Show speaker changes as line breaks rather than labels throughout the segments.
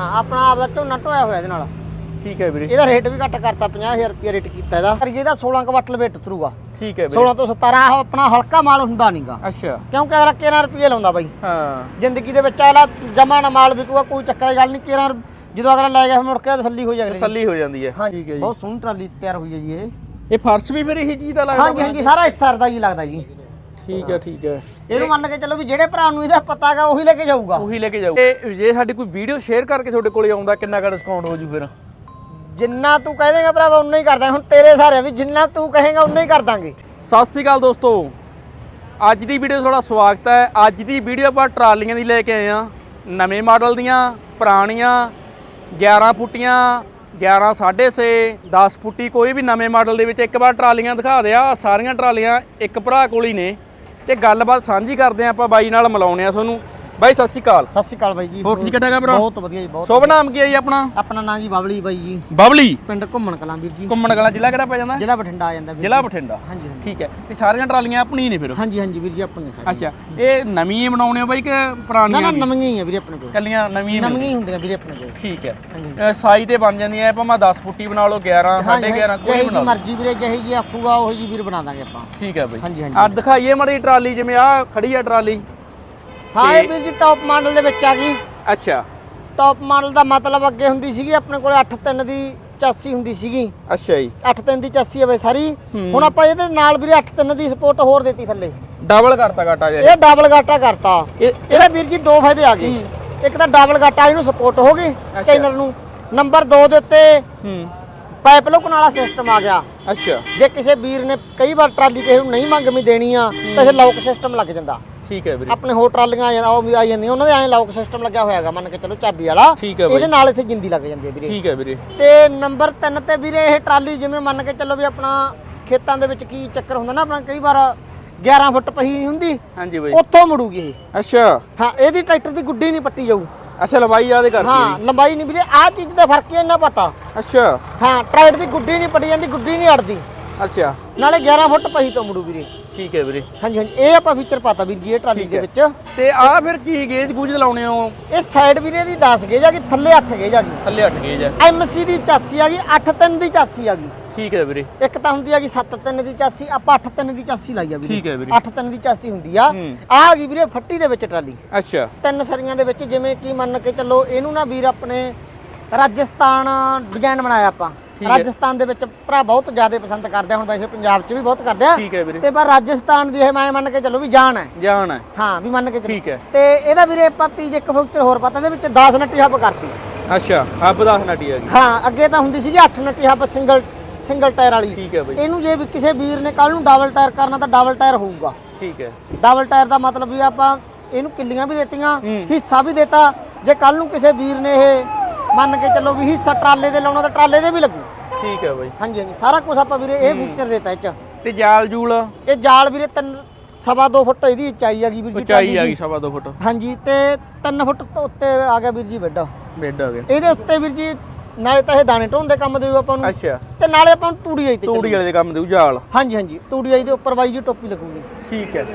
ਹਾਂ ਆਪਣਾ ਆਪਦਾ ਝੋਨਾ ਢੋਇਆ ਹੋਇਆ ਇਹਦੇ ਨਾਲ।
ਠੀਕ ਹੈ ਵੀਰੇ।
ਇਹਦਾ ਰੇਟ ਵੀ ਘੱਟ ਕਰਤਾ 50000 ਰੁਪਏ ਰੇਟ ਕੀਤਾ ਇਹਦਾ। ਪਰ ਇਹਦਾ 16 ਕਵਟਲ ਵੇਟ ਉਤਰੂਗਾ
ਠੀਕ ਹੈ ਵੀਰੇ।
16 ਤੋਂ 17 ਆਹ ਆਪਣਾ ਹਲਕਾ ਮਾਲ ਹੁੰਦਾ ਨਹੀਂਗਾ
ਅੱਛਾ।
ਕਿਉਂਕਿ ਅਗਲਾ 13 ਰੁਪਏ ਲਾਉਂਦਾ ਬਾਈ।
ਹਾਂ।
ਜ਼ਿੰਦਗੀ ਦੇ ਵਿੱਚ ਅਗਲਾ ਜਮਾ ਨਾ ਮਾਲ ਵਿਕੂਗਾ ਕੋਈ ਚੱਕਰ ਦੀ ਗੱਲ ਨਹੀਂ 13 ਜਦੋਂ ਅਗਲਾ ਲੈ ਗਿਆ ਫਿਰ ਮੁੜ ਕੇ ਤਸੱਲੀ ਹੋ ਜਾਏਗੀ
ਤਸੱਲੀ ਹੋ ਜਾਂਦੀ ਹੈ।
ਹਾਂਜੀ
ਠੀਕ ਹੈ ਜੀ।
ਬਹੁਤ ਸੋਹਣੀ ਟਰਾਲੀ ਤਿਆਰ ਹੋਈ ਹੈ ਜੀ ਇਹ।
ਇਹ ਫਰਸ਼ ਵੀ ਫਿਰ ਇਹੀ ਚੀਜ਼ ਦਾ ਲੱਗਦਾ
ਹਾਂਜੀ ਹਾਂਜੀ ਸਾਰਾ ਹਿੱਸਾ ਦਾ ਹੀ ਲੱਗਦਾ ਜੀ।
ਠੀਕ ਹੈ ਠੀਕ ਹੈ।
ਇਹਨੂੰ ਮੰਨ ਕੇ ਚੱਲੋ ਵੀ ਜਿਹੜੇ ਭਰਾ ਨੂੰ ਇਹਦਾ ਪਤਾ ਹੈਗਾ ਉਹੀ ਲੈ ਕੇ ਜਾਊਗਾ।
ਉਹੀ ਲੈ ਕੇ ਜਾਓ ਤੇ ਜੇ ਸਾਡੀ ਕੋਈ ਵੀਡੀਓ ਸ਼ੇਅਰ ਕਰਕੇ ਤੁਹਾਡੇ ਕੋਲੇ ਆਉਂਦਾ ਕਿੰਨਾ ਕੁ ਡਿਸਕਾਊਂਟ ਹੋ ਜੂ ਫਿਰ?
ਜਿੰਨਾ ਤੂੰ ਕਹਿ ਦੇਗਾ ਭਰਾਵਾ ਉਨਾ ਹੀ ਕਰਦਾ ਹੁਣ ਤੇਰੇ ਸਾਰੇ ਵੀ ਜਿੰਨਾ ਤੂੰ ਕਹੇਗਾ ਉਨਾ ਹੀ ਕਰ ਦਾਂਗੇ।
ਸਤਿ ਸ੍ਰੀ ਅਕਾਲ ਦੋਸਤੋ। ਅੱਜ ਦੀ ਵੀਡੀਓ ਤੁਹਾਡਾ ਸਵਾਗਤ ਹੈ। ਅੱਜ ਦੀ ਵੀਡੀਓ ਆਪਾਂ ਟਰਾਲੀਆਂ ਦੀ ਲੈ ਕੇ ਆਏ ਆ ਨਵੇਂ ਮਾਡਲ ਦੀਆਂ ਪੁਰਾਣੀਆਂ 11 ਫੁੱਟੀਆਂ 11 6.5 10 ਫੁੱਟੀ ਕੋਈ ਵੀ ਨਵੇਂ ਮਾਡਲ ਦੇ ਵਿੱਚ ਇੱਕ ਵਾਰ ਟਰਾਲੀਆਂ ਦਿਖਾ ਦਿਆ। ਸਾਰੀਆਂ ਟਰਾਲੀਆਂ ਇੱਕ ਭਰਾ ਕੋਲ ਹੀ ਨੇ। ਤੇ ਗੱਲਬਾਤ ਸਾਂਝੀ ਕਰਦੇ ਆ ਆਪਾਂ ਬਾਈ ਨਾਲ ਮਿਲਾਉਣੇ ਆ ਤੁਹਾਨੂੰ। ਬਾਈ ਸਤਿ ਸ੍ਰੀ ਅਕਾਲ।
ਸਤਿ ਸ਼੍ਰੀ ਅਕਾਲ ਬਾਈ ਜੀ।
ਹੋਰ ਠੀਕ ਠਾਕ ਆ ਭਰਾ?
ਬਹੁਤ ਵਧੀਆ ਜੀ ਬਹੁਤ
ਸ਼ੁਭ ਨਾਮ ਕੀ ਹੈ ਜੀ ਆਪਣਾ?
ਆਪਣਾ ਨਾਂ ਜੀ ਬਾਬਲੀ ਬਾਈ ਜੀ।
ਬਬਲੀ?
ਪਿੰਡ ਘੁੰਮਣ ਕਲਾਂ ਵੀਰ ਜੀ।
ਘੁੰਮਣ ਕਲਾ ਜ਼ਿਲ੍ਹਾ ਕਿਹੜਾ ਪੈ ਜਾਂਦਾ?
ਜ਼ਿਲ੍ਹਾ ਬਠਿੰਡਾ ਆ ਜਾਂਦਾ ਵੀਰ
ਜ਼ਿਲ੍ਹਾ ਬਠਿੰਡਾ।
ਹਾਂਜੀ
ਠੀਕ ਹੈ। ਤੇ ਸਾਰੀਆਂ ਟਰਾਲੀਆਂ ਆਪਣੀ ਨੇ ਫਿਰ?
ਹਾਂਜੀ ਹਾਂਜੀ ਵੀਰ ਜੀ ਆਪਣੇ ਸਾਰੇ
ਅੱਛਾ। ਇਹ ਨਵੀਂ ਬਣਾਉਣੇ ਹੋ ਬਾਈ ਕਿ
ਨਾ
ਪੁਰਾਣੀਆਂ
ਨਾ ਨਵੀਆਂ ਹੀ ਆ ਵੀਰੇ ਆਪਣੇ ਕੋਲ।
ਕੱਲੀਆਂ ਨਵੀਆਂ
ਨਵੀਆਂ ਹੀ ਹੁੰਦੀਆਂ ਵੀਰੇ ਆਪਣੇ ਕੋਲ।
ਠੀਕ ਹੈ।
ਹਾਂਜੀ।
ਅ, ਸਾਈ ਤੇ ਬਣ ਜਾਂਦੀਆਂ ਐ ਭਾਵੇਂ 10 ਫੁੱਟੀ ਬਣਾ ਲਓ 11 11.5 ਕੋਈ ਬਣਾ ਲਓ।
ਮਰਜ਼ੀ ਵੀਰੇ ਜਿਹੀ ਜੀ ਆਖੂਗਾ ਉਹੀ ਜੀ ਵੀਰ ਬਣਾ ਦਾਂਗੇ ਆਪਾਂ।
ਠੀਕ ਹੈ ਬਾਈ।
ਹਾਂਜੀ, ਹਾਂਜੀ।
ਆ ਦਿਖਾਈਏ ਮਾੜੀ ਟਰਾਲੀ ਜਿਵੇਂ ਆ ਖੜੀ ਆ ਟਰਾਲੀ।
ਹਾਂ ਇਹ ਵੀਰ ਜੀ ਟੌਪ ਮਾਡਲ ਦੇ ਵਿੱਚ ਆ ਗਈ।
ਅੱਛਾ।
ਟੌਪ ਮਾਡਲ ਦਾ ਮਤਲਬ ਅੱਗੇ ਹੁੰਦੀ ਸੀਗੀ ਆਪਣੇ ਕੋਲ 8.3 ਦੀ ਚਾਸੀ ਹੁੰਦੀ ਸੀਗੀ।
ਅੱਛਾ ਜੀ।
8.3 ਦੀ ਚਾਸੀ ਹੋਵੇ ਸਾਰੀ। ਹੁਣ ਆਪਾਂ ਇਹਦੇ ਨਾਲ ਵੀਰੇ 8.3 ਦੀ ਸਪੋਰਟ ਹੋਰ ਦਿੱਤੀ ਥੱਲੇ।
ਡਬਲ ਕਰਤਾ ਘਾਟਾ ਜੇ
ਇਹ ਡਬਲ ਗਾਟਾ ਕਰਤਾ
ਇਹ
ਇਹਦੇ ਵੀਰ ਜੀ ਦੋ ਫਾਇਦੇ ਆ ਗਏ। ਇੱਕ ਤਾਂ ਡਬਲ ਗਾਟਾ ਇਹਨੂੰ ਸਪੋਰਟ ਹੋ ਗਈ ਚੈਨਲ ਨੂੰ। ਨੰਬਰ 2 ਦੇ ਉੱਤੇ
ਹੂੰ।
ਪਾਈਪ ਲੋਕਣ ਵਾਲਾ ਸਿਸਟਮ ਆ ਗਿਆ।
ਅੱਛਾ।
ਜੇ ਕਿਸੇ ਵੀਰ ਨੇ ਕਈ ਵਾਰ ਟਰਾਲੀ ਕਿਸੇ ਨੂੰ ਨਹੀਂ ਮੰਗਮੀ ਦੇਣੀ ਆ ਤਾਂ ਇਹ ਲੌਕ ਸਿਸਟਮ ਲੱਗ ਜਾਂਦਾ।
ਠੀਕ ਹੈ ਵੀਰੇ।
ਆਪਣੇ ਹੋਰ ਟਰਾਲੀਆਂ ਆ ਜਾਂ- ਉਹ ਵੀ ਆ ਜਾਂਦੀਆਂ ਉਹਨਾਂ ਦੇ ਐਂ ਲੌਕ ਸਿਸਟਮ ਲੱਗਿਆ ਹੋਇਆ ਹੈਗਾ ਮੰਨ ਕੇ ਚਲੋ ਚਾਬੀ ਵਾਲਾ।
ਠੀਕ ਹੈ ਬਾਈ।
ਇਹਦੇ ਨਾਲ ਇੱਥੇ ਜਿੰਦੀ ਲੱਗ ਜਾਂਦੀ ਹੈ ਵੀਰੇ।
ਠੀਕ ਹੈ ਵੀਰੇ।
ਤੇ ਨੰਬਰ 3 ਤੇ ਵੀਰੇ ਇਹ ਟਰਾਲੀ ਜਿਵੇਂ ਮੰਨ ਕੇ ਚੱਲੋ ਵੀ ਆਪਣਾ ਖੇਤਾਂ ਦੇ ਵਿੱਚ ਕੀ ਚੱਕਰ ਹੁੰਦਾ ਨਾ ਆਪਣਾ ਕਈ ਵਾਰ 11 ਫੁੱਟ ਪਹੀ ਨਹੀਂ ਹੁੰਦੀ
ਹਾਂਜੀ ਬਾਈ।
ਉੱਥੋਂ ਮੁੜੂਗੀ ਇਹ।
ਅੱਛਾ।
ਹਾਂ ਇਹਦੀ ਟਰੈਕਟਰ ਦੀ ਗੁੱਡੀ ਨਹੀਂ ਪੱਟੀ ਜਾਊ।
ਅੱਛਾ ਲੰਬਾਈ ਆਦੇ ਕਰਕੇ
ਹਾਂ ਲੰਬਾਈ ਨਹੀਂ ਵੀਰੇ ਆਹ ਚੀਜ਼ ਦਾ ਫ਼ਰਕ ਹੀ ਇੰਨਾ ਪਤਾ।
ਅੱਛਾ।
ਹਾਂ ਟਰੈਕਟਰ ਦੀ ਗੁੱਡੀ ਨਹੀਂ ਪੱਟੀ ਜਾਂਦੀ ਗੁੱਡੀ ਨਹੀਂ ਅੜਦੀ।
ਅੱਛਾ।
ਨਾਲੇ 11 ਫੁੱਟ ਪਹੀ ਤੋਂ ਮੁੜੂ ਵੀਰੇ।
ਠੀਕ ਹੈ ਵੀਰੇ।
ਹਾਂਜੀ ਹਾਂਜੀ ਇਹ ਆਪਾਂ ਫੀਚਰ ਪਾਤਾ ਵੀਰ ਜੀ ਇਹ ਟਰਾਲੀ ਦੇ। ਵਿੱਚ।
ਤੇ ਆ ਫਿਰ ਕੀ ਗੇਜ ਗੂਜ ਲਾਉਣੇ ਹੋ?
ਇਹ ਸਾਈਡ ਵੀਰੇ ਦੀ 10 ਗੇਜ ਆ ਗਈ ਥੱਲੇ 8 ਗੇਜ ਆ ਗਈ।
ਥੱਲੇ 8 ਗੇਜ ਹੈ
ਐਮਸੀ ਦੀ ਚਾਸੀ ਆ ਗਈ 8.3 ਦੀ ਚਾਸੀ ਆ ਗਈ।
ਠੀਕ ਹੈ ਵੀਰੇ।
ਇੱਕ ਤਾਂ ਹੁੰਦੀ ਹੈਗੀ 7.3 ਦੀ ਚਾਸੀ ਆਪਾਂ 8.3 ਦੀ ਚਾਸੀ ਲਾਈ ਆ ਵੀਰੇ।
ਠੀਕ ਹੈ ਵੀਰੇ।
8.3 ਦੀ ਚਾਸੀ ਹੁੰਦੀ ਆ। ਆ ਆ ਗਈ ਵੀਰੇ ਫੱਟੀ ਦੇ ਵਿੱਚ ਟਰਾਲੀ।
ਅੱਛਾ।
ਤਿੰਨ ਸਰੀਆਂ ਦੇ ਵਿੱਚ ਜਿਵੇਂ ਕੀ ਮੰਨ ਕੇ ਚੱਲੋ ਇਹਨੂੰ ਨਾ ਵੀਰ ਆਪਣੇ ਰਾਜਸਥਾਨ ਡਿਜ਼ਾਈਨ ਬਣਾਇਆ ਆਪਾਂ। ਰਾਜਸਥਾਨ ਦੇ ਵਿੱਚ ਭਰਾ ਬਹੁਤ ਜ਼ਿਆਦਾ ਪਸੰਦ ਕਰਦੇ ਆ। ਹੁਣ ਵੈਸੇ ਪੰਜਾਬ 'ਚ ਵੀ ਬਹੁਤ ਕਰਦੇ ਆ।
ਠੀਕ ਹੈ ਵੀਰੇ।
ਤੇ ਪਰ ਰਾਜਸਥਾਨ ਦੀ ਇਹ ਮੈਂ ਮੰਨ ਕੇ ਚੱਲੋ ਵੀ ਜਾਨ ਹੈ।
ਜਾਣ ਹੈ।
ਹਾਂ ਵੀ ਮੰਨ ਕੇ ਚੱਲੋ।
ਠੀਕ ਹੈ।
ਤੇ ਇਹਦਾ ਵੀਰੇ ਆਪਾਂ ਤੀਜ ਇੱਕ ਹੋਰ ਪਤਾ ਇਹਦੇ ਵਿੱਚ 10 ਨੱਟੀ ਹੱਬ ਕਰਤੀ।
ਅੱਛਾ ਹੱਬ ਦੱਸ ਨਟੀ ਹੈਗੀ
ਹਾਂ ਅੱਗੇ ਤਾਂ ਹੁੰਦੀ ਸੀਗੀ 8 ਨੱਟੀ ਹੱਬ ਸਿੰਗਲ ਸਿੰਗਲ ਟਾਇਰ ਵਾਲੀ।
ਠੀਕ ਹੈ ਬਾਈ।
ਇਹਨੂੰ ਜੇ ਵੀ ਕਿਸੇ ਵੀਰ ਨੇ ਕੱਲ ਨੂੰ ਡਬਲ ਟਾਇਰ ਕਰਨਾ ਤਾਂ ਡਬਲ ਟਾਇਰ ਹੋਊਗਾ।
ਠੀਕ ਹੈ।
ਡਬਲ ਟਾਇਰ ਦਾ ਮਤਲਬ ਵੀ ਆਪਾਂ ਇਹਨੂੰ ਕਿੱਲੀਆਂ ਵੀ ਦਿੱਤੀਆਂ। ਹਿੱਸਾ ਵੀ ਦਿੱਤਾ। ਜੇ ਕੱਲ ਨੂੰ ਕਿਸੇ ਵੀਰ ਨੇ ਇਹ ਮੰਨ ਕੇ ਚੱਲੋ ਵੀ ਹਿੱਸਾ ਟਰਾਲੇ ਦੇ ਲਾਉਣਾ ਤਾਂ ਟਰਾਲੇ ਦੇ ਵੀ ਲੱਗੂ।
ਠੀਕ ਹੈ ਬਾਈ।
ਹਾਂਜੀ ਹਾਂਜੀ। ਸਾਰਾ ਕੁਝ ਆਪਾਂ ਵੀਰੇ ਇਹ ਫੀਚਰ ਦਿੱਤਾ ਇਹ ਚ।
ਤੇ ਜਾਲ ਜੂਲ?
ਇਹ ਜਾਲ ਵੀਰੇ ਤਿੰਨ ਸਵਾ ਦੋ ਫੁੱਟ ਇਹਦੀ ਉਚਾਈ ਆ ਗਈ ਵੀਰ ਜੀ
ਉਚਾਈ ਆ। ਗਈ ਸਵਾ ਦੋ ਫੁੱਟ।
ਹਾਂਜੀ ਤੇ 3 ਫੁੱਟ ਤੋਂ ਉੱਤੇ ਆ ਗਿਆ ਵੀਰ ਜੀ ਬੈੱਡ।
ਬੈੱਡ ਆ ਗਿਆ।
ਇਹਦੇ ਉੱਤੇ ਵੀਰ ਜੀ ਨਾਲੇ ਤਾਂ ਇਹ ਦਾਣੇ ਢੋਣ ਦੇ ਕੰਮ ਦੇਊ ਆਪਾਂ ਨੂੰ।
ਅੱਛਾ।
ਤੇ ਨਾਲੇ ਆਪਾਂ ਨੂੰ ਤੂੜੀ ਆਈ ਤੇ
ਤੂੜੀ। ਵਾਲੇ ਦੇ ਕੰਮ ਦੇ ਜਾਲ।
ਹਾਂਜੀ ਹਾਂਜੀ। ਤੂੜੀ ਆਈ ਦੇ ਉੱਪਰ ਬਾਈ ਜੀ ਟੋਪੀ ਲੱਗੂਗੀ।
ਠੀਕ ਹੈ।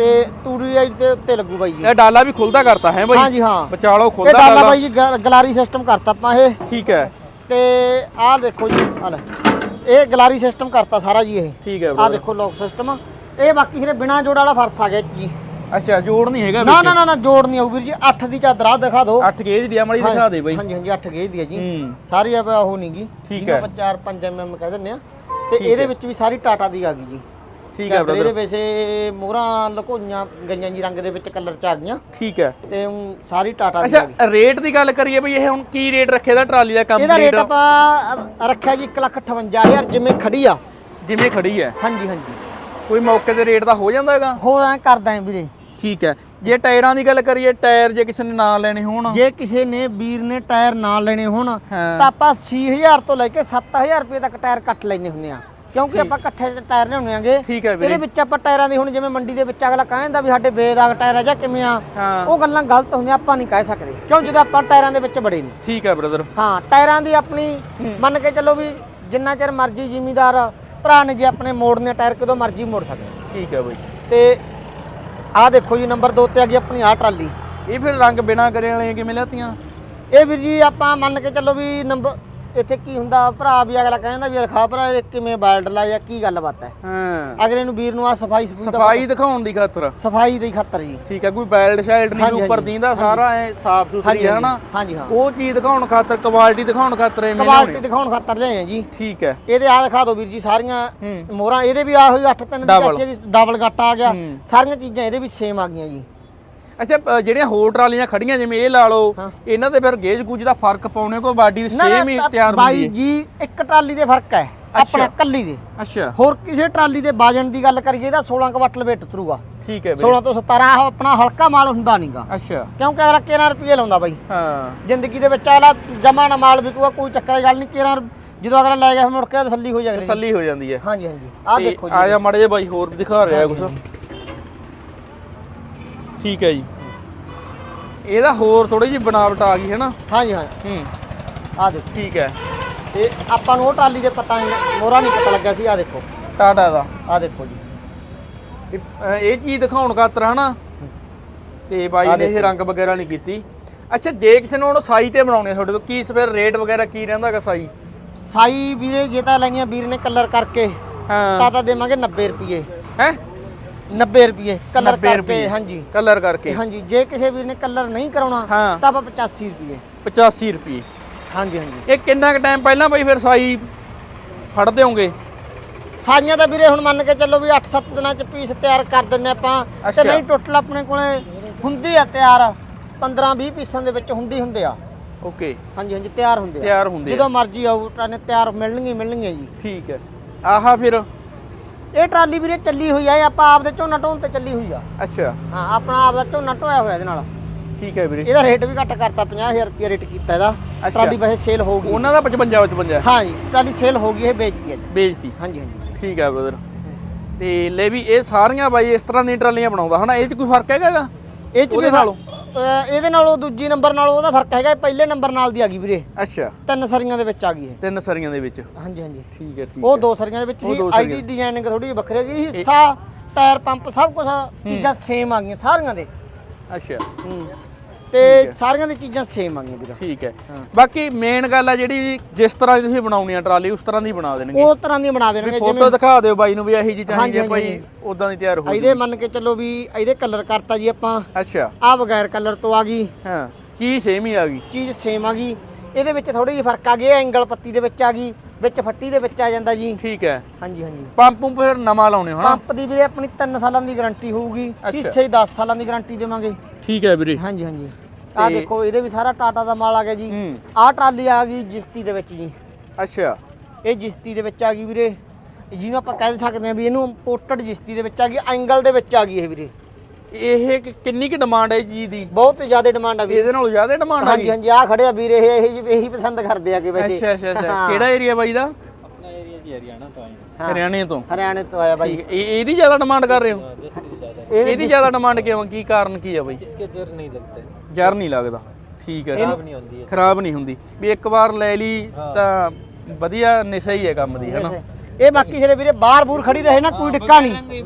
ਤੇ ਤੂੜੀ ਆਈ ਦੇ ਉੱਤੇ ਲੱਗੂ ਬਾਈ ਜੀ।
ਇਹ ਡਾਲਾ ਵੀ ਖੁੱਲਦਾ ਕਰਤਾ ਹੈ ਬਾਈ?
ਹਾਂਜੀ ਹਾਂ।
ਵਿਚਾਲੋ
ਇਹ
ਖੁੱਲਦਾ
ਡਾਲਾ
ਡਾਲਾ।
ਬਾਈ ਜੀ ਗਲਾਰੀ ਸਿਸਟਮ ਕਰਤਾ ਆਪਾਂ ਇਹ।
ਠੀਕ ਹੈ।
ਤੇ ਆਹ ਦੇਖੋ ਜੀ ਆ ਲੈ। ਇਹ ਗਲਾਰੀ ਸਿਸਟਮ ਕਰਤਾ ਸਾਰਾ ਜੀ ਇਹ।
ਠੀਕ ਹੈ
ਆਹ। ਦੇਖੋ ਲੋਕ ਸਿਸਟਮ ਇਹ ਬਾਕੀ ਸਿਰੇ ਬਿਨਾ ਜੋੜ ਵਾਲਾ ਫਰਸ਼ ਆ ਗਿਆ ਜੀ।
ਅੱਛਾ ਜੋੜ ਨਹੀਂ ਹੈਗਾ
ਨਾ ਨਾ ਨਾ ਨਾ ਜੋੜ ਨਹੀਂ ਆਊ ਵੀਰ ਜੀ। 8 ਦੀ ਚਾਦਰ ਆ ਦਿਖਾ ਦਿਓ।
8 ਗੇਜ ਦੀ ਅਮਲੀ ਦਿਖਾ ਦੇ ਬਾਈ।
ਹਾਂਜੀ ਹਾਂਜੀ 8 ਗੇਜ ਦੀ ਹੈ ਜੀ। ਸਾਰੀ ਆ ਉਹ ਨਹੀਂ ਗੀ।
ਠੀਕ ਹੈ।
ਆਪਾਂ 4 5 ਐਮਐਮ ਕਹਿ ਦਿੰਦੇ ਆ। ਤੇ ਇਹਦੇ। ਵਿੱਚ ਵੀ ਸਾਰੀ ਟਾਟਾ ਦੀ ਆ ਗਈ ਜੀ।
ਠੀਕ ਹੈ
ਚਾਦਰ ਇਹਦੇ ਵਿੱਚ ਮੋਹਰਾਂ ਲਕੋਈਆਂ ਗਈਆਂ ਜੀ ਰੰਗ ਦੇ ਵਿੱਚ ਕਲਰ ਚ ਆ ਗਈਆਂ।
ਠੀਕ ਹੈ।
ਤੇ ਊਂ ਸਾਰੀ ਟਾਟਾ ਦੀ ਆ ਗਈ।
ਅੱਛਾ ਰੇਟ ਦੀ ਗੱਲ ਕਰੀਏ ਬਈ ਇਹ ਹੁਣ ਕੀ ਰੇਟ ਰੱਖੇ ਦਾ ਟਰਾਲੀ ਦਾ
ਇਹਦਾ ਰੇਟ
ਕੰਪਲੀਟ
ਆਪਾਂ ਅ, ਰੱਖਿਆ ਜੀ 158000 ਜਿਵੇਂ ਖੜੀ ਆ।
ਜਿਵੇਂ ਖੜੀ ਹੈ।
ਹਾਂਜੀ ਹਾਂਜੀ।
ਕੋਈ ਮੌਕੇ ਤੇ ਰੇਟ ਦਾ ਹੋ ਜਾਂਦਾ ਹੈਗਾ?
ਹੋ ਐ ਕਰਦਾ ਐ ਵੀਰੇ।
ਠੀਕ ਹੈ। ਜੇ ਟਾਇਰਾਂ ਦੀ ਗੱਲ ਕਰੀਏ ਟਾਇਰ ਜੇ ਕਿਸੇ ਨੇ ਨਾ ਲੈਣੇ ਹੋਣ।
ਜੇ ਕਿਸੇ ਨੇ ਵੀਰ ਨੇ ਟਾਇਰ ਨਾ ਲੈਣੇ ਹੋਣ
ਹਾਂ।
ਤਾਂ ਆਪਾਂ 8000 ਤੋਂ ਲੈ ਕੇ 7000 ਰੁਪਏ ਤੱਕ ਟਾਇਰ ਕੱਟ ਲੈਣੇ ਹੁੰਦੇ ਆ। ਕਿਉਂਕਿ ਆਪਾਂ ਇਕੱਠੇ ਚ ਟਾਇਰ ਲਿਆਉਣੇ ਆਂਗੇ।
ਠੀਕ ਹੈ ਵੀਰੇ।
ਇਹਦੇ ਵਿੱਚ ਆਪਾਂ ਟਾਇਰਾਂ ਦੀ ਹੁਣ ਜਿਵੇਂ ਮੰਡੀ ਦੇ ਵਿੱਚ ਅਗਲਾ ਕਹਿੰਦਾ ਵੀ ਸਾਡੇ ਬੇਦਾਗ ਟਾਇਰ ਆ ਜਾਂ ਕਿਵੇਂ ਆ ਉਹ ਗੱਲਾਂ ਗਲਤ ਹੁੰਦੀਆਂ ਆਪਾਂ ਨਹੀਂ ਕਹਿ ਸਕਦੇ। ਕਿਉਂ? ਜਦੋਂ ਆਪਾਂ ਟਾਇਰਾਂ ਦੇ ਵਿੱਚ ਬੜੇ ਨਹੀਂ
ਠੀਕ ਹੈ ਬ੍ਰਦਰ
ਹਾਂ ਟਾਇਰਾਂ ਦੀ ਆਪਣੀ ਮੰਨ ਕੇ ਚੱਲੋ ਵੀ ਜਿੰਨਾ ਚਿਰ ਮਰਜ਼ੀ ਜ਼ਿਮੀਦਾਰ ਭਰਾ ਨੇ ਜੇ ਆਪਣੇ ਮੋੜਨੇ ਟਾਇਰ ਕਦੋਂ ਮਰਜ਼ੀ ਮੋੜ ਸਕਦੇ।
ਠੀਕ ਹੈ ਬਈ।
ਤੇ ਆਹ ਦੇਖੋ ਜੀ ਨੰਬਰ 2 ਤੇ ਆ ਗਈ ਆਪਣੀ ਆਹ ਟਰਾਲੀ।
ਇਹ ਫਿਰ ਰੰਗ ਬਿਨਾ ਕਰੇ ਵਾਲੀਆਂ ਕਿਵੇਂ ਲੈਤੀਆਂ
ਇਹ ਵੀਰ ਜੀ ਆਪਾਂ ਮੰਨ ਕੇ ਚੱਲੋ ਵੀ ਨੰਬਰ ਇੱਥੇ ਕੀ ਹੁੰਦਾ ਭਰਾ ਵੀ ਅਗਲਾ ਕਹਿੰਦਾ ਵੀ ਰਖਾ ਭਰਾ ਇਹ ਕਿਵੇਂ ਬਾਲਟ ਲਾਇਆ ਕੀ ਗੱਲਬਾਤ ਹੈ।
ਹਾਂ।
ਅਗਲੇ ਨੂੰ ਵੀਰ ਨੂੰ ਆ ਸਫ਼ਾਈ ਸਫੂਈ ਦਾ
ਸਫ਼ਾਈ ਦਿਖਾਉਣ ਦੀ ਖਾਤਰ।
ਸਫ਼ਾਈ ਦੀ ਖਾਤਰ ਜੀ।
ਠੀਕ ਹੈ ਕੋਈ ਬੈਲਟ ਸ਼ੈਲਟ ਨਹੀਂ ਉੱਪਰ ਦੀਂਦਾ ਸਾਰਾ ਐ ਸਾਫ਼ ਸੁਥਰੀ ਹੈ ਨਾ
ਹਾਂਜੀ ਹਾਂ।
ਉਹ ਚੀਜ਼ ਦਿਖਾਉਣ ਖਾਤਰ ਕੁਆਲਿਟੀ ਦਿਖਾਉਣ ਖਾਤਰ ਐਵੇਂ
ਕੁਆਲਿਟੀ ਦਿਖਾਉਣ ਖਾਤਰ ਲਿਆਏ ਆ ਜੀ।
ਠੀਕ ਹੈ।
ਇਹਦੇ ਆ ਦਿਖਾ ਦਿਓ ਵੀਰ ਜੀ ਸਾਰੀਆਂ। ਮੋਹਰਾਂ ਇਹਦੇ ਵੀ ਆ ਹੋਈ 8 3 ਦੀ ਡਬਲ ਗੱਟ ਆ ਗਿਆ। ਸਾਰੀਆਂ ਚੀਜ਼ਾਂ ਇਹਦੇ ਵੀ ਸੇਮ ਆ ਗਈਆਂ ਜੀ।
ਅੱਛਾ ਅ, ਜਿਹੜੀਆਂ ਹੋਰ ਟਰਾਲੀਆਂ ਖੜੀਆਂ ਜਿਵੇਂ ਇਹ ਲਾ ਲਓ। ਇਹਨਾਂ ਦੇ ਫਿਰ ਗੇਜ ਗੂਜ ਦਾ ਫ਼ਰਕ ਪਾਉਣੇ ਕੋ ਬਾਡੀ
ਨਾ, ਨਾ,
ਸੇਮ ਹੀ
ਤਾਂ
ਤਿਆਰ
ਬਾਈ
ਹੁੰਦੀ ਹੈ?
ਜੀ ਇੱਕ ਟਰਾਲੀ ਦੇ ਫ਼ਰਕ ਹੈ ਆਪਣਾ ਕੱਲੀ ਦੇ।
ਅੱਛਾ।
ਹੋਰ ਕਿਸੇ ਟਰਾਲੀ ਦੇ ਬਾਜਣ ਦੀ ਗੱਲ ਕਰੀਏ ਤਾਂ 16 ਕਵਟਲ ਵੇਟ ਉਤਰੂਗਾ।
ਠੀਕ ਹੈ ਵੀਰੇ।
16 ਤੋਂ 17 ਆਹ ਆਪਣਾ ਹਲਕਾ ਮਾਲ ਹੁੰਦਾ ਨਹੀਂਗਾ।
ਅੱਛਾ।
ਕਿਉਂਕਿ ਅਗਲਾ 13 ਰੁਪਏ ਲਾਉਂਦਾ ਬਾਈ।
ਹਾਂ।
ਜ਼ਿੰਦਗੀ ਦੇ ਵਿੱਚ ਅਗਲਾ ਜਮਾ ਨਾ ਮਾਲ ਵਿਕੂਗਾ ਕੋਈ ਚੱਕਰ ਦੀ ਗੱਲ ਨਹੀਂ 13 ਜਦੋਂ ਅਗਲਾ ਲੈ ਗਿਆ ਫਿਰ ਮੁੜ ਕੇ ਤਸੱਲੀ ਹੋ ਜਾਏਗੀ
ਤਸੱਲੀ ਹੋ ਜਾਂਦੀ ਹੈ।
ਹਾਂਜੀ ਹਾਂਜੀ। ਆਹ
ਤੇ
ਦੇਖੋ
ਆ
ਜੀ
ਜਾ ਮਾੜੇ ਜੇ ਬਾਈ ਹੋਰ ਵੀ ਦਿਖਾ ਰਿਹਾ ਕੁਛ। ਠੀਕ ਹੈ ਜੀ। ਇਹਦਾ ਹੋਰ ਥੋੜੀ ਜਿਹੀ ਬਣਾਵਟ ਆ ਗਈ ਹੈ ਨਾ?
ਹਾਂਜੀ ਹਾਂ
ਹੂੰ।
ਆਹ ਦੇਖੋ।
ਠੀਕ ਹੈ।
ਇਹ ਆਪਾਂ ਨੂੰ ਉਹ ਟਰਾਲੀ ਦੇ ਪਤਾ ਨਹੀਂ ਮੋਰਾ ਨਹੀਂ ਪਤਾ ਲੱਗਿਆ ਸੀ ਆਹ ਦੇਖੋ।
ਟਾਟਾ ਦਾ।
ਆਹ ਦੇਖੋ ਜੀ।
ਇਹ ਚੀਜ਼ ਦਿਖਾਉਣ ਖਾਤਰ ਹਨਾ ਤੇ ਬਾਈ ਨੇ ਇਹ। ਰੰਗ ਵਗੈਰਾ ਨਹੀਂ ਕੀਤੀ। ਅੱਛਾ ਜੇ ਕਿਸੇ ਨੂੰ ਉਹਨੂੰ ਸਾਈ ਤੇ ਬਣਾਉਣੇ ਆ ਤੁਹਾਡੇ ਤੋਂ ਕੀ ਫਿਰ ਰੇਟ ਵਗੈਰਾ ਕੀ ਰਹਿੰਦਾ ਹੈਗਾ ਸਾਈ?
ਸਾਈ ਵੀਰੇ ਜੇ ਤਾਂ ਲੈਣੀਆਂ ਵੀਰ ਨੇ ਕਲਰ ਕਰਕੇ
ਹਾਂ।
ਤਾਂ ਤਾਂ ਦੇਵਾਂਗੇ 90 ਰੁਪਏ
ਹੈ?
90 ਰੁਪਏ ਕਲਰ
90
ਕਰਕੇ
ਰੁਪਏ।
ਹਾਂਜੀ।
ਕਲਰ ਕਰਕੇ।
ਹਾਂਜੀ ਜੇ ਕਿਸੇ ਵੀਰ ਨੇ ਕਲਰ ਨਹੀਂ ਕਰਾਉਣਾ
ਹਾਂ।
ਤਾਂ ਆਪਾਂ 85 ਰੁਪਏ।
85 ਰੁਪਏ।
ਹਾਂਜੀ ਹਾਂਜੀ।
ਇਹ ਕਿੰਨਾ ਕੁ ਟਾਈਮ ਪਹਿਲਾਂ ਬਾਈ ਫਿਰ ਸਾਈ ਫੜਦੇ ਹੋਗੇ
ਸਾਈਆਂ ਤਾਂ ਵੀਰੇ ਹੁਣ ਮੰਨ ਕੇ ਚੱਲੋ ਵੀ 8-7 ਦਿਨਾਂ ਚ ਪੀਸ ਤਿਆਰ ਕਰ ਦਿੰਨੇ ਆਪਾਂ।
ਅੱਛਾ।
ਤੇ ਨਹੀਂ ਟੋਟਲ ਆਪਣੇ ਕੋਲੇ ਹੁੰਦੀ ਆ ਤਿਆਰ। 15-20 ਪੀਸਾਂ ਦੇ ਵਿੱਚ ਹੁੰਦੀ ਹੁੰਦੇ ਆ।
ਓਕੇ।
ਹਾਂਜੀ ਹਾਂਜੀ ਤਿਆਰ ਹੁੰਦੇ ਆ।
ਤਿਆਰ ਹੁੰਦੇ ਆ।
ਜਦੋਂ ਮਰਜ਼ੀ ਆਊ ਟਰਾਨੇ ਤਿਆਰ ਮਿਲਣਗੇ ਹੀ ਮਿਲਣਗੇ ਜੀ।
ਠੀਕ ਹੈ। ਆਹਾ ਫਿਰ।
ਇਹ ਟਰਾਲੀ ਵੀਰੇ ਚੱਲੀ ਹੋਈ ਆ ਇਹ ਆਪਾਂ ਆਪਦੇ ਝੋਨਾ ਢੋਣ ਤੇ ਚੱਲੀ ਹੋਈ ਆ।
ਅੱਛਾ।
ਹਾਂ ਆਪਣਾ ਆਪਦਾ ਝੋਨਾ ਢੋਇਆ ਹੋਇਆ ਇਹਦੇ ਨਾਲ।
ਠੀਕ ਹੈ ਵੀਰੇ।
ਇਹਦਾ ਰੇਟ ਵੀ ਘੱਟ ਕਰਤਾ 50000 ਰੁਪਏ ਰੇਟ ਕੀਤਾ ਇਹਦਾ। ਟਰਾਲੀ ਵੈਸੇ ਸੇਲ ਹੋ ਗਈ।
ਉਹਨਾਂ ਦਾ 55 55
ਹਾਂ ਜੀ ਟਰਾਲੀ ਸੇਲ ਹੋ ਗਈ ਇਹ ਵੇਚਤੀ ਅੱਜ।
ਵੇਚਤੀ।
ਹਾਂਜੀ ਹਾਂਜੀ।
ਠੀਕ ਹੈ ਬ੍ਰਦਰ ਤੇ ਲੈ ਵੀ ਇਹ ਸਾਰੀਆਂ ਬਾਈ ਇਸ ਤਰ੍ਹਾਂ ਦੀਆਂ ਟਰਾਲੀਆਂ ਬਣਾਉਂਦਾ ਹਨਾ? ਇਹ ਚ ਕੋਈ ਫ਼ਰਕ ਹੈਗਾ ਗਾ?
ਇਹ ਚ ਵੀ? ਅਹ ਇਹਦੇ ਨਾਲੋਂ ਦੂਜੀ ਨੰਬਰ ਨਾਲੋਂ ਉਹਦਾ ਫ਼ਰਕ ਹੈਗਾ ਇਹ ਪਹਿਲੇ ਨੰਬਰ ਨਾਲ ਦੀ ਆ ਗਈ ਵੀਰੇ।
ਅੱਛਾ।
ਤਿੰਨ ਸਰੀਆਂ ਦੇ ਵਿੱਚ ਆ ਗਈ ਇਹ।
ਤਿੰਨ ਸਰੀਆਂ ਦੇ ਵਿੱਚ।
ਹਾਂਜੀ ਹਾਂਜੀ।
ਠੀਕ ਹੈ ਠੀਕ
ਉਹ ਦੋ ਸਰੀਆਂ ਦੇ ਵਿੱਚ
ਉਹ
ਸੀ
ਦੋ
ਆਈ
ਸਰੀਆਂ।
ਦੀ ਡਿਜ਼ਾਈਨਿੰਗ ਥੋੜੀ ਜਿਹੀ ਵੱਖਰੀ ਹੈਗੀ ਹਿੱਸਾ ਟਾਇਰ ਪੰਪ ਸਭ ਕੁਝ ਚੀਜ਼ਾਂ ਸੇਮ ਆ ਗਈਆਂ ਸਾਰੀਆਂ ਦੇ।
ਅੱਛਾ।
ਤੇ ਸਾਰੀਆਂ ਦੀ ਚੀਜ਼ਾਂ ਸੇਮ ਆ ਗਈਆਂ ਵੀਰੇ।
ਠੀਕ ਹੈ। ਬਾਕੀ ਮੇਨ ਗੱਲ ਆ ਜਿਹੜੀ ਜਿਸ ਤਰ੍ਹਾਂ ਦੀ ਤੁਸੀਂ ਬਣਾਉਣੀ ਆ ਟਰਾਲੀ ਉਸ ਤਰ੍ਹਾਂ ਦੀ ਬਣਾ ਦੇਣਗੇ।
ਉਹ ਤਰ੍ਹਾਂ ਦੀ ਬਣਾ ਦੇਣਗੇ
ਫੋਟੋ ਦਿਖਾ ਦਿਓ ਬਾਈ ਨੂੰ ਵੀ ਇਹੀ ਜੀ ਚਾਹੀਦੀ
ਹਾਂਜੀ,
ਭਾਈ। ਉਦਾਂ ਦੀ ਤਿਆਰ ਹੋ
ਇਹਦੇ ਮੰਨ ਕੇ ਚੱਲੋ ਵੀ ਇਹਦੇ ਕਲਰ ਕਰਤਾ ਜੀ ਆਪਾਂ।
ਅੱਛਾ।
ਆ ਬਗੈਰ ਕਲਰ ਤੋਂ ਆ ਗਈ।
ਹਾਂ ਕੀ ਸੇਮ ਹੀ ਆ ਗਈ।
ਚੀਜ਼ ਸੇਮ ਆ ਗਈ। ਇਹਦੇ ਵਿੱਚ ਥੋੜੀ ਜਿਹੀ ਫ਼ਰਕ ਆ ਗਿਆ ਐਂਗਲ ਪੱਤੀ ਦੇ ਵਿੱਚ ਆ ਗਈ ਵਿੱਚ ਫੱਟੀ ਦੇ ਵਿੱਚ ਆ ਜਾਂਦਾ ਜੀ।
ਠੀਕ ਹੈ।
ਹਾਂਜੀ ਹਾਂਜੀ।
ਪੰਪ ਪੰਪ ਫਿਰ ਨਵਾਂ ਲਾਉਣੇ ਹੋਣਾ
ਪੰਪ ਦੀ ਵੀਰੇ ਆਪਣੀ 3 ਸਾਲਾਂ ਦੀ ਗਾਰੰਟੀ ਹੋਊਗੀ। ਹਿੱਸੇ 10 ਸਾਲਾਂ ਦੀ ਗਾਰੰਟੀ ਦੇਵਾਂਗੇ।
ਠੀਕ ਹੈ ਵੀਰੇ।
ਹਾਂਜੀ ਹਾਂਜੀ। ਆ
ਤੇ-
ਦੇਖੋ ਇਹਦੇ ਵੀ ਸਾਰਾ ਟਾਟਾ ਦਾ ਮਾਲ ਆ ਗਿਆ ਜੀ
ਹੂੰ
ਆਹ ਟਰਾਲੀ ਆ ਗਈ ਜਿਸਤੀ ਦੇ ਵਿੱਚ ਜੀ
ਅੱਛਾ
ਇਹ ਜਿਸਤੀ ਦੇ ਵਿੱਚ ਆ ਗਈ ਵੀਰੇ ਜਿਹਨੂੰ ਆਪਾਂ ਕਹਿ ਸਕਦੇ ਹਾਂ ਵੀ ਇਹਨੂੰ ਇੰਪੋਰਟਡ ਜਿਸਤੀ ਦੇ ਵਿੱਚ ਆ ਗਈ ਐਂਗਲ ਦੇ ਵਿੱਚ ਆ ਗਈ ਇਹ ਵੀਰੇ
ਇਹ ਕਿ- ਕਿੰਨੀ ਕਿ ਡਿਮਾਂਡ ਹੈ ਇਹ ਚੀਜ਼ ਦੀ
ਬਹੁਤ ਜ਼ਿਆਦਾ ਡਿਮਾਂਡ ਆ ਵੀਰੇ
ਇਹਦੇ ਨਾਲੋਂ ਜ਼ਿਆਦਾ ਡਿਮਾਂਡ ਆ
ਹਾਂਜੀ
ਗਈ
ਹਾਂਜੀ ਆ ਖੜੇ ਆ ਵੀਰੇ ਇਹ ਇਹੀ ਇਹੀ ਪਸੰਦ ਕਰਦੇ ਆ ਕਿ ਵੈਸੇ
ਅੱਛਾ ਅੱਛਾ ਅੱਛਾ
ਹਾਂ।
ਕਿਹੜਾ ਏਰੀਆ ਬਾਈ ਦਾ
ਹਾਂ,
ਹਰਿਆਣੇ ਤੋਂ
ਹਰਿਆਣੇ ਤੋਂ ਆਇਆ ਬਾਈ
ਠੀਕ ਹੈ। ਇਹ ਇਹਦੀ ਜ਼ਿਆਦਾ ਡਿਮਾਂਡ ਕਰ ਰਹੇ ਹੋ
ਇਹ
ਇਹਦੀ ਜ਼ਿਆਦਾ ਡਿਮਾਂਡ ਕਿਉਂ ਕੀ ਕਾਰਨ ਕੀ ਆ ਬਾਈ
इसके जर नहीं लगते
ਜ਼ਹਿਰ ਨਹੀਂ ਲੱਗਦਾ। ਠੀਕ ਹੈ
ਖਰਾਬ ਨਹੀਂ ਹੁੰਦੀ
ਖਰਾਬ ਨਹੀਂ ਹੁੰਦੀ। ਵੀ ਇੱਕ ਵਾਰ ਲੈ ਲਈ ਤਾਂ ਵਧੀਆ ਨਿਸ਼ਾ ਸਹੀ ਹੈ ਕੰਮ ਦੀ ਹਨਾ?
ਇਹ ਬਾਕੀ ਜਿਹੜੇ ਵੀਰੇ ਬਾਹਰ ਬੂਰ ਖੜੀ ਰਹੇ ਨਾ ਕੋਈ ਡਿੱਕਾ ਨਹੀਂ।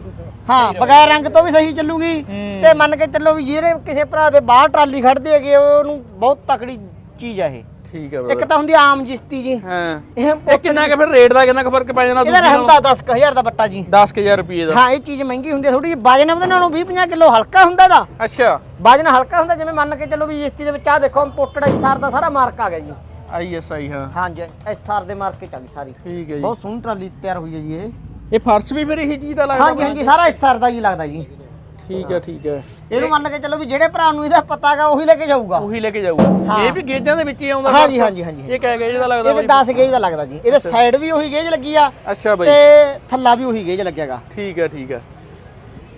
ਹਾਂ ਬਗੈਰ ਰੰਗ ਤੋਂ ਵੀ ਸਹੀ ਚੱਲੂਗੀ। ਤੇ ਮੰਨ ਕੇ ਚੱਲੋ ਵੀ ਜਿਹੜੇ ਕਿਸੇ ਭਰਾ ਦੇ ਬਾਹਰ ਟਰਾਲੀ ਖੜਦੇ ਹੈਗੇ ਉਹਨੂੰ ਬਹੁਤ ਤਕੜੀ ਚੀਜ਼ ਆ ਇਹ।
ਠੀਕ ਹੈ
ਇੱਕ
brother।
ਤਾਂ ਹੁੰਦੀ ਆਮ ਜਿਸਤੀ ਜੀ।
ਹਾਂ।
ਇਹ
ਇਹ ਕਿੰਨਾ ਕੁ ਫਿਰ ਰੇਟ ਦਾ ਕਿੰਨਾ ਕੁ ਫ਼ਰਕ ਪੈ ਜਾਣਾ
ਇਹਦਾ ਰਹਿੰਦਾ 10000 ਦਾ ਬੱਟਾ ਜੀ।
10000 ਰੁਪਏ ਦਾ।
ਹਾਂ ਇਹ ਚੀਜ਼ ਮਹਿੰਗੀ ਹੁੰਦੀ ਹੈ ਥੋੜੀ ਵਜਨ ਉਹਦੇ ਨਾਲੋਂ 20 50 ਕਿਲੋ ਹਲਕਾ ਹੁੰਦਾ ਦਾ
ਅੱਛਾ।
ਵਜਨ ਹਲਕਾ ਹੁੰਦਾ ਜਿਵੇਂ ਮੰਨ ਕੇ ਚੱਲੋ ਵੀ ਜਿਸਤੀ ਦੇ ਵਿੱਚ ਆ ਦੇਖੋ ਇੰਪੋਰਟਡ ਐਸਆਰ ਦਾ ਸਾਰਾ ਮਾਰਕ ਆ ਗਿਆ ਜੀ।
ਆਈਐਸਆਈ ਹਾਂ।
ਹਾਂਜੀ ਐਸਆਰ ਦੇ ਮਾਰਕੇ ਚ ਆ ਗਈ ਸਾਰੀ।
ਠੀਕ ਹੈ ਜੀ।
ਬਹੁਤ ਸੋਹਣੀ ਟਰਾਲੀ ਤਿਆਰ ਹੋਈ ਹੈ ਜੀ ਇਹ।
ਇਹ ਫਰਸ਼ ਵੀ ਫਿਰ ਇਹੀ ਚੀਜ਼ ਦਾ ਲੱਗਦਾ
ਹਾਂਜੀ ਹਾਂਜੀ ਸਾਰਾ ਐਸਆਰ ਦਾ ਹੀ ਲੱਗਦਾ ਜੀ।
ਠੀਕ ਹੈ ਠੀਕ ਹੈ।
ਇਹਨੂੰ ਮੰਨ ਕੇ ਚੱਲੋ ਵੀ ਜਿਹੜੇ ਭਰਾ ਨੂੰ ਇਹਦਾ ਪਤਾ ਹੈਗਾ ਉਹੀ ਲੈ ਕੇ ਜਾਊਗਾ।
ਉਹੀ ਲੈ ਕੇ ਜਾਊਗਾ। ਇਹ ਵੀ ਗੇਜਾਂ ਦੇ ਵਿੱਚ ਹੀ ਆਉਂਦਾ
ਹਾਂਜੀ? ਹਾਂਜੀ, ਹਾਂਜੀ।
ਇਹ ਕਹਿ ਗੇਜ ਦਾ ਲੱਗਦਾ
ਇਹਦੇ
ਬਾਈ?
10 ਗੇਜ ਦਾ ਲੱਗਦਾ ਜੀ। ਇਹਦੇ ਸਾਈਡ ਵੀ ਉਹੀ ਗੇਜ ਲੱਗੀ ਆ
ਅੱਛਾ ਬਾਈ।
ਤੇ ਥੱਲਾ ਵੀ ਉਹੀ ਗੇਜ ਲੱਗੇਗਾ
ਠੀਕ ਹੈ ਠੀਕ ਹੈ।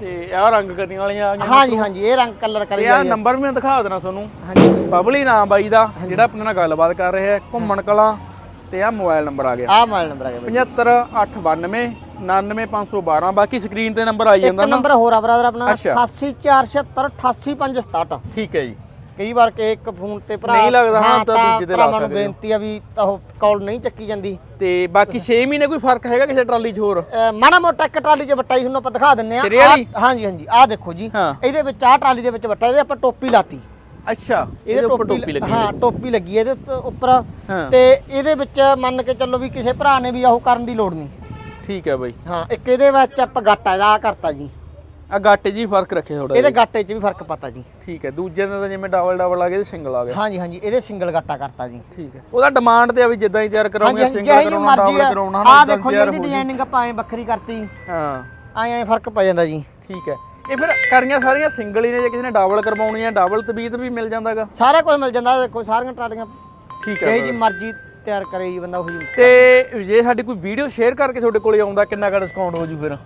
ਤੇ ਆਹ ਰੰਗ ਕਰਨੀ ਵਾਲੀਆਂ ਆ ਗਈਆਂ
ਹਾਂਜੀ ਹਾਂਜੀ ਇਹ ਰੰਗ ਕਲਰ ਕਰੀ
ਤੇ ਆਹ ਨੰਬਰ ਵੀ ਮੈਂ ਦਿਖਾ ਦੇਣਾ ਤੁਹਾਨੂੰ।
ਹਾਂਜੀ।
ਬਬਲੀ ਨਾਮ ਬਾਈ ਦਾ ਜਿਹੜਾ ਆਪਣੇ ਨਾਲ ਗੱਲਬਾਤ ਕਰ ਰਿਹਾ ਹੈ ਘੁੰਮਣ ਕਲਾਂ। ਤੇ ਆਹ ਮੋਬਾਈਲ ਨੰਬਰ ਆ ਗਿਆ।
ਆਹ ਮਾਲ ਨੰਬਰ ਆ ਗਿਆ ਬਾਈ।
75892 99512 ਬਾਕੀ ਸਕਰੀਨ ਤੇ ਨੰਬਰ ਆਈ ਜਾਂਦਾ ਨਾ।
ਨੰਬਰ ਹੋਰ ਆ ਬਰਾਦਰ ਆਪਣਾ
ਅੱਛਾ।
88476 88567
ਠੀਕ ਹੈ ਜੀ।
ਕਈ ਵਾਰ ਕਿ ਇੱਕ ਫੋਨ ਤੇ ਭਰਾ
ਨਹੀਂ ਲੱਗਦਾ, ਹਾਂ, ਤਾਂ ਦੂਜੇ ਤੇ ਲਾ
ਨੂੰ
ਸਕਦੇ ਹੋ।
ਬੇਨਤੀ ਆ ਵੀ ਉਹ ਕਾਲ ਨਹੀਂ ਚੱਕੀ ਜਾਂਦੀ।
ਤੇ ਬਾਕੀ 6 ਮਹੀਨੇ ਕੋਈ ਫ਼ਰਕ ਹੈਗਾ ਕਿਸੇ ਟਰਾਲੀ 'ਚ ਹੋਰ?
ਮਾੜਾ ਮੋਟਾ ਇੱਕ ਟਰਾਲੀ 'ਚ ਬੱਟਾ ਹੀ ਤੁਹਾਨੂੰ ਆਪਾਂ ਦਿਖਾ ਦਿੰਨੇ ਆ ਹਾਂਜੀ ਹਾਂਜੀ ਆਹ ਦੇਖੋ ਜੀ। ਇਹਦੇ ਵਿੱਚ ਆਹ ਟਰਾਲੀ ਦੇ ਵਿੱਚ ਬੱਟਾ ਇਹਦੇ ਆਪਾਂ ਟੋਪੀ ਲਾਤੀ।
ਅੱਛਾ ਇਹਦੇ ਉੱਪਰ ਟੋਪੀ ਲੱਗੀ
ਹਾਂ ਟੋਪੀ ਲੱਗੀ ਹੈ ਇਹਦੇ ਉੱਪਰ। ਤੇ ਇਹਦੇ ਵਿੱਚ ਮੰਨ ਕੇ ਚੱਲੋ ਵੀ ਕਿਸੇ ਭਰਾ ਨੇ ਵੀ ਉਹ ਕਰਨ ਦੀ ਲੋੜ ਨਹੀਂ।
ਠੀਕ ਹੈ ਬਾਈ।
ਹਾਂ ਇੱਕ ਇਹਦੇ ਵਿੱਚ ਆਪਾਂ ਗਾਟਾ ਇਹਦਾ ਆਹ ਕਰਤਾ ਜੀ।
ਆ ਗਾਟੇ ਜੀ ਫ਼ਰਕ ਰੱਖੇ ਥੋੜਾ
ਇਹਦੇ ਗਾਟੇ 'ਚ ਵੀ ਫ਼ਰਕ ਪਤਾ ਜੀ।
ਠੀਕ ਹੈ ਦੂਜੇ ਦਾ ਤਾਂ ਜਿਵੇਂ ਡਬਲ ਡਬਲ ਆ ਗਿਆ ਤੇ ਸਿੰਗਲ ਆ ਗਿਆ।
ਹਾਂਜੀ ਹਾਂਜੀ ਇਹਦੇ ਸਿੰਗਲ ਗਾਟਾ ਕਰਤਾ ਜੀ।
ਠੀਕ ਹੈ ਉਹਦਾ ਡਿਮਾਂਡ ਤੇ ਆ ਵੀ ਜਿੱਦਾਂ ਹੀ ਤਿਆਰ ਕਰਾਉਂਗੇ ਸਿੰਗਲ ਕਰਾਉਣਾ ਡਬਲ
ਆ।
ਕਰਾਉਣਾ ਏਦਾਂ
ਦੇਖੋ ਜੀ ਇਹਦੀ। ਡਿਜ਼ਾਈਨਿੰਗ ਆਪਾਂ ਐਂ ਵੱਖਰੀ ਕਰਤੀ।
ਹਾਂ।
ਐਂ ਐਂ ਫ਼ਰਕ ਪੈ ਜਾਂਦਾ ਜੀ।
ਠੀਕ ਹੈ। ਇਹ ਫਿਰ ਕਰੀਆਂ ਸਾਰੀਆਂ ਸਿੰਗਲ ਹੀ ਨੇ ਜੇ ਕਿਸੇ ਨੇ ਡਬਲ ਕਰਵਾਉਣੀ ਹੈ ਡਬਲ ਤਬੀਤ ਵੀ ਮਿਲ ਜਾਂਦਾਗਾ।
ਸਾਰਾ ਕੁਝ ਮਿਲ ਜਾਂਦਾ ਦੇਖੋ ਸਾਰੀਆਂ ਟਰਾਲੀਆਂ
ਠੀਕ ਹੈ
ਜਿਹੀ ਜੀ ਮਰਜ਼ੀ ਤਿਆਰ ਕਰੇ ਜੀ ਬੰਦਾ ਉਹੀ
ਤੇ ਜੇ ਸਾਡੀ ਕੋਈ ਵੀਡੀਓ ਸ਼ੇਅਰ ਕਰਕੇ ਤੁਹਾਡੇ ਕੋਲੇ ਆਉਂਦਾ ਕਿੰਨਾ ਕੁ ਡਿਸਕਾਊਂਟ ਹੋ ਜੂ ਫਿਰ?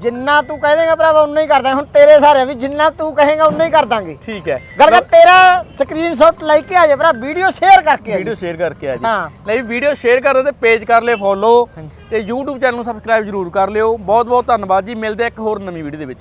ਜਿੰਨਾ ਤੂੰ ਕਹਿ ਦੇਗਾ ਭਰਾਵਾ ਉਨਾ ਹੀ ਕਰਦਾ ਹੁਣ ਤੇਰੇ ਸਾਰੇ ਵੀ ਜਿੰਨਾ ਤੂੰ ਕਹੇਗਾ ਉਨਾ ਹੀ ਕਰ ਦਾਂਗੇ।
ਠੀਕ ਹੈ।
ਗੱਲ ਕਰ ਤੇਰਾ ਸਕਰੀਨਸ਼ਾਟ ਲੈ ਕੇ ਆ ਜਾ ਭਰਾ ਵੀਡੀਓ ਸ਼ੇਅਰ ਕਰਕੇ ਆ
ਵੀਡੀਓ ਸ਼ੇਅਰ ਕਰਕੇ ਆ ਜੀ।
ਹਾਂ।
ਨਹੀਂ ਵੀਡੀਓ ਸ਼ੇਅਰ ਕਰ ਦਿਓ ਤੇ ਪੇਜ ਕਰ ਲਿਓ ਫੋਲੋ ਤੇ YouTube ਚੈਨਲ ਨੂੰ ਸਬਸਕ੍ਰਾਈਬ ਜਰੂਰ ਕਰ ਲਿਓ। ਬਹੁਤ ਬਹੁਤ ਧੰਨਵਾਦ ਜੀ। ਮਿਲਦੇ ਆ ਇੱਕ ਹੋਰ ਨਵੀਂ ਵੀਡੀਓ ਦੇ ਵਿੱਚ।